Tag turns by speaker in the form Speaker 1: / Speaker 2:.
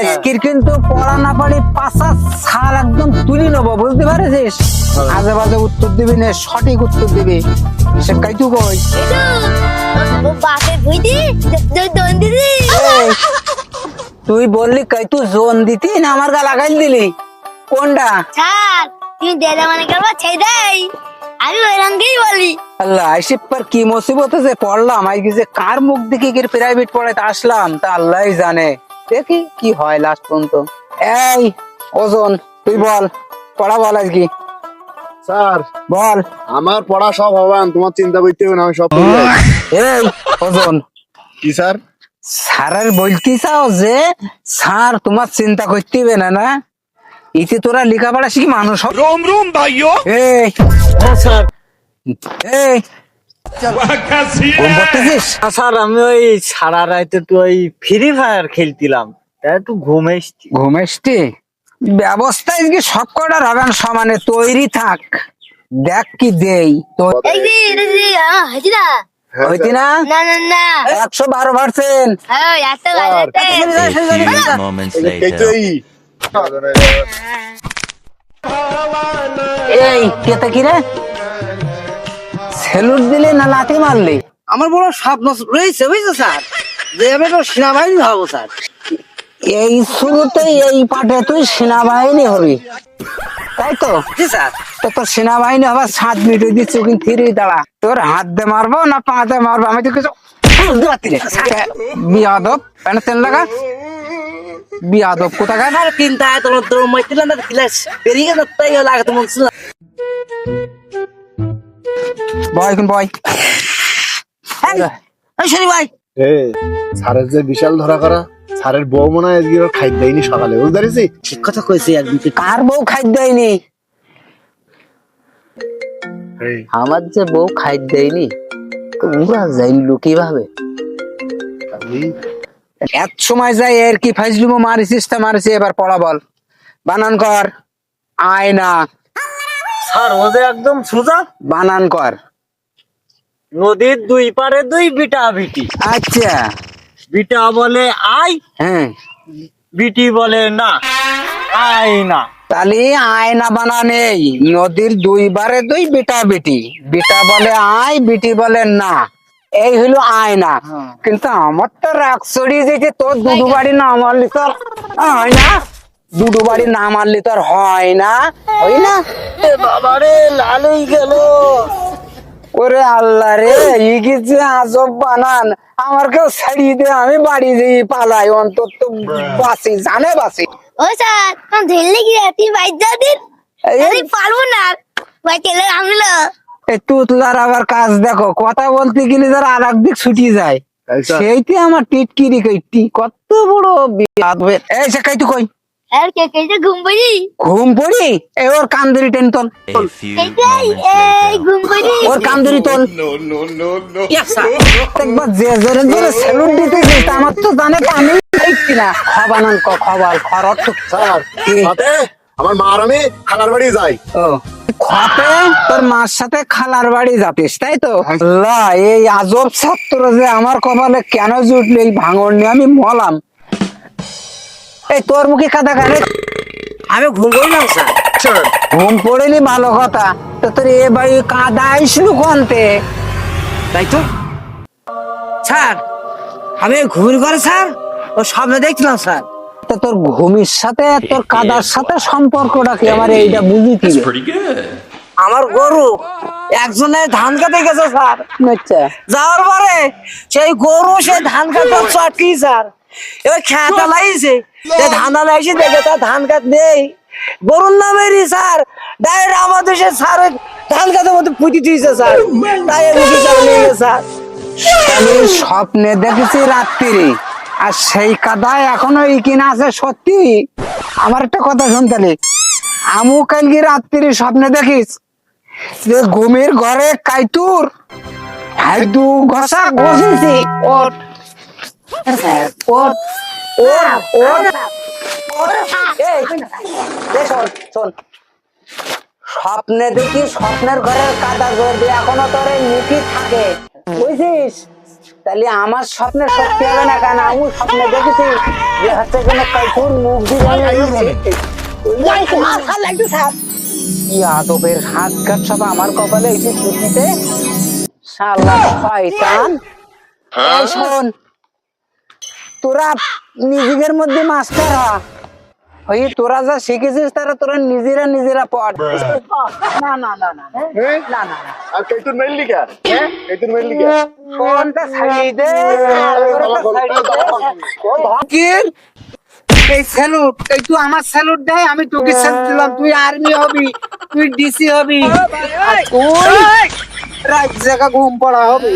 Speaker 1: আজকের কিন্তু পড়া না পারি পাশা সাল একদম তুলি নেব বুঝতে পারছিস? আজে বাজে উত্তর দিবি না সঠিক উত্তর দিবি। সে কাইতু কই?
Speaker 2: দন
Speaker 1: তুই বললি কাইতু জোন দিতি না আমার গা লাগাই দিলি? কোনটা?
Speaker 2: স্যার তুমি দেদা মানে করব ছেড়ে দেই। আমি ওই রঙেই বলি।
Speaker 1: আল্লাহ আইসিপ পর কি মুসিবত যে পড়লাম আজকে যে কার মুখ দেখে গিয়ে প্রাইভেট পড়াইতে আসলাম তা আল্লাহই জানে। দেখি কি হয় লাস্ট পর্যন্ত। এই ওজন তুই বল পড়া বল আজকে।
Speaker 3: স্যার
Speaker 1: বল।
Speaker 3: আমার পড়া সব হবে তোমার চিন্তা করতে হবে না আমি সব
Speaker 1: এই ওজন।
Speaker 3: কি স্যার?
Speaker 1: স্যারের বলতে চাও যে স্যার তোমার চিন্তা করতে হবে না না? ইতি তোরা লেখাপড়া শিখি মানুষ
Speaker 4: রোম রোম ভাইও
Speaker 1: এই।
Speaker 5: ও স্যার।
Speaker 1: এই
Speaker 5: স্যার আমি ওই সারা রাতে তো ওই ফ্রি ফায়ার খেলছিলাম। তাই একটু ঘুম এসছি।
Speaker 1: ব্যবস্থা আজকে সব কটার হবে সমানে তৈরি থাক। দেখ কি দেই। হইতি না? একশো বারো পার্সেন্ট
Speaker 2: হ্যাঁ
Speaker 6: moments
Speaker 3: এই এই
Speaker 1: কেতে কি রে? সেলুট দিলে না লাথি মারলি?
Speaker 5: আমার বড় স্বপ্ন রয়েছে বুঝছ স্যার? যে আমি তো সেনাবাহিনী হব স্যার।
Speaker 1: এই শুরুতে এই পাঠে তুই সেনাবাহিনী হবি। তাই তো?
Speaker 5: স্যার।
Speaker 1: তো তোর সেনাবাহিনী হবার সাত মিনিট দিচ্ছ কিন্তু থিরি দাঁড়া। তোর হাত দিয়ে মারবো না পা দিয়ে মারবো? আমি তো কিছু। বিয়াদব। প্যান্ট তেল লাগা? বিয়াদব কোথাকার?
Speaker 5: তোমার তোর মাইছিলাম না বেরিয়ে তাই লাগে তো মনছিল
Speaker 1: বয় কোন বয়।
Speaker 5: এই শনি ভাই
Speaker 3: এ স্যারের যে বিশাল ধরা করা স্যারের বউ মনে হয় আজকে ওর খাই দেয়নি সকালে বুঝতে পারছি?
Speaker 5: ঠিক কথা কইছি একদিন তুই।
Speaker 1: কার বউ দেয়নি? আমার যে বউ খাদ্য দেয়নি তো উড়া যাইলো কীভাবে? এক সময় যাই এর কি ফাইজলুমো মারিছিস তা মারিছি এবার পড়া বল। বানান কর। আয়না
Speaker 5: স্যার ও যে একদম সোজা?
Speaker 1: বানান কর।
Speaker 5: নদীর দুই পারে দুই বিটা বিটি।
Speaker 1: আচ্ছা।
Speaker 5: বিটা বলে আই
Speaker 1: হ্যাঁ।
Speaker 5: বিটি বলে না আই না।
Speaker 1: তাহলে আয়না বানা নেই। নদীর দুই বারে দুই বিটা বিটি। বিটা বলে আয় বিটি বলে না। এই হলো আয়না। কিন্তু আমার তো রাগ চড়িয়ে যেতে তোর দুদু বাড়ি না আমার তোর হয় দুদু বাড়ি না মারলি তোর হয় না হয় না?
Speaker 5: বাবারে লাল হয়ে গেল।
Speaker 1: ওরে আল্লাহ রে ই কি আজব বানান। আমার কেউ ছাড়িয়ে দে আমি বাড়ি যেয়ে পালাই অন্তত বাসি জানে বাসি
Speaker 2: ও স্যার আমি ধরলে কি তুমি বাইর যাও দিন আমি পারব না ভাই তেলে আমলো
Speaker 1: এই তুতলার আবার কাজ দেখো কথা বলতে গেলে যারা আর একদিক ছুটি যায়
Speaker 3: তাই
Speaker 1: সেইতে আমার টিটকিরি কইটি কত বড় বিয়াদ এই সে কাইতু কই?
Speaker 2: আর কে কে ঘুম পড়ি?
Speaker 1: ঘুম পড়ি? এ ওর কান্দুরি
Speaker 6: টেন
Speaker 2: এই ঘুম পড়ি।
Speaker 1: ওর কান্দুরি
Speaker 4: তন
Speaker 1: একবার যে জোরে জোরে সেলুন দিতে গেছে আমার তো জানে আমি দেখছি না খবানন ক খবর খরট
Speaker 3: খর আমার মা আর আমি খালার বাড়ি যাই।
Speaker 1: ও। তোর মার সাথে খালার বাড়ি যাতিস তাই তো? হ্যাঁ। লা এই আজব ছাত্র যে আমার কপালে কেন জুটলে এই ভাঙন নিয়ে আমি মলাম। এই তোর মুখে কাদা কানে
Speaker 5: আমি ঘুম করলাম স্যার।
Speaker 3: স্যার
Speaker 1: ঘুম পড়েলি ভালো কথা। তো তোর এ বাড়ি কাদা আইসলু কন্তে
Speaker 5: তাই তো? স্যার আমি ঘুমির করে স্যার ও স্বপ্নে দেখছিলাম স্যার।
Speaker 1: তো তোর ঘুমির সাথে তোর কাদার সাথে সম্পর্কটা কি? আমার এইটা বুঝি কি
Speaker 5: আমার গরু একজনে ধান কাটে গেছে স্যার।
Speaker 1: আচ্ছা।
Speaker 5: যাওয়ার পরে সেই গরু সে ধান কাটার চটকি স্যার। এবার খেতা লাগিয়েছে। সে ধান লাগিয়েছে দেখে ধান কাট নেই। গরুর স্যার। ডাইরেক্ট আমাদের সে স্যার ধান কাটার মধ্যে পুঁতি দিয়েছে স্যার। তাই মুখে চালিয়ে স্যার
Speaker 1: আমি স্বপ্নে দেখেছি রাত্রি আর সেই কাদায় এখনও কিনা আছে সত্যি। আমার একটা কথা শুনতালি আমু কালকে রাত্রি স্বপ্নে দেখিস যে ঘুমের ঘরে কাইতুর আর দু ঘষা ঘষেছি। ওর ওর। ওর ওর এই, এই শোন, শোন। স্বপ্নে দেখি স্বপ্নের ঘরের কাদা এখনও তোর এই থাকে। বুঝছিস তাহলে আমার স্বপ্নে সত্যি হবে না কারণ আমি স্বপ্নে দেখেছি যে হচ্ছে কোনো কাকুর মুখ দিয়ে ইয়াদবের হাত ঘাট সব আমার কপালে এসে ছুটিতে? শালা শয়তান। শোন তোরা নিজেদের মধ্যে মাস্টার হ। ওই তোরা যা শিখেছিস তারা তোরা নিজেরা নিজেরা পড়। না। না না না না না। না
Speaker 3: আর কেতুন মেললি কে হ্যাঁ?
Speaker 1: কোনটা দে। এই স্যালুট এই তুই আমার স্যালুট দে আমি তোকে স্যালুট দিলাম। তুই আর্মি হবি তুই ডিসি হবি। তুই রাত জায়গা ঘুম পড়া হবি।